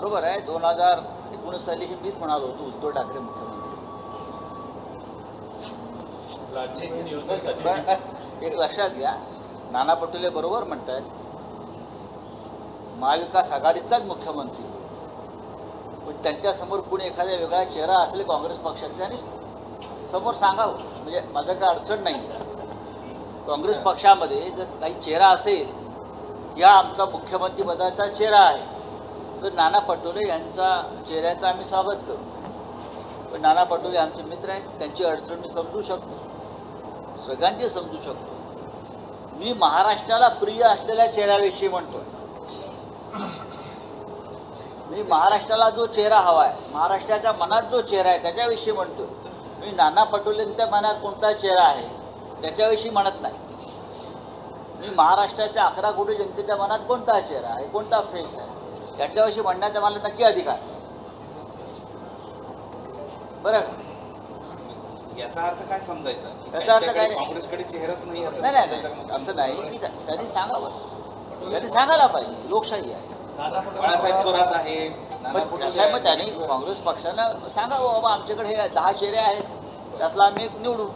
बरोबर आहे. दोन हजार एकोणीस साली हे मीच म्हणालो होतो उद्धव ठाकरे मुख्यमंत्री. एक लक्षात घ्या. नाना पटोले बरोबर म्हणतायत महाविकास आघाडीचाच मुख्यमंत्री. पण त्यांच्यासमोर कुणी एखादा वेगळा चेहरा असेल काँग्रेस पक्षाचा त्यांनी समोर सांगावं. म्हणजे माझं काय अडचण नाही. काँग्रेस पक्षामध्ये जर काही चेहरा असेल हा आमचा मुख्यमंत्री पदाचा चेहरा आहे. तर नाना पटोले यांचा चेहऱ्याचं आम्ही स्वागत करू. पण नाना पटोले आमचे मित्र आहेत त्यांची अडचण मी समजू शकतो. सगळ्यांची समजू शकतो. मी महाराष्ट्राला प्रिय असलेल्या चेहऱ्याविषयी म्हणतो मी महाराष्ट्राला जो चेहरा हवा आहे महाराष्ट्राच्या मनात जो चेहरा आहे त्याच्याविषयी म्हणतो मी नाना पटोलेंच्या मनात कोणता चेहरा आहे त्याच्याविषयी म्हणत नाही. मी महाराष्ट्राच्या अकरा कोटी जनतेच्या मनात कोणता चेहरा आहे कोणता फेस आहे? त्याच्याविषयी म्हणण्याचा मला नक्की अधिकार. बरं का? याचा अर्थ काय समजायचा? की याचा अर्थ काय नाही. काँग्रेसकडे चेहराच नाही असं नाही नाही समजायचं नाही असं नाही. की त्या- त्यांनी सांगावं. त्यांनी सांगायला पाहिजे. लोकशाही आहे. बाळासाहेब थोरात आहे. नाना पण पटोले आहेत. त्यांनी काँग्रेस पक्षानं सांगावं बाबा आमच्याकडे हे दहा चेहरे आहेत. त्यातला आम्ही एक निवडू.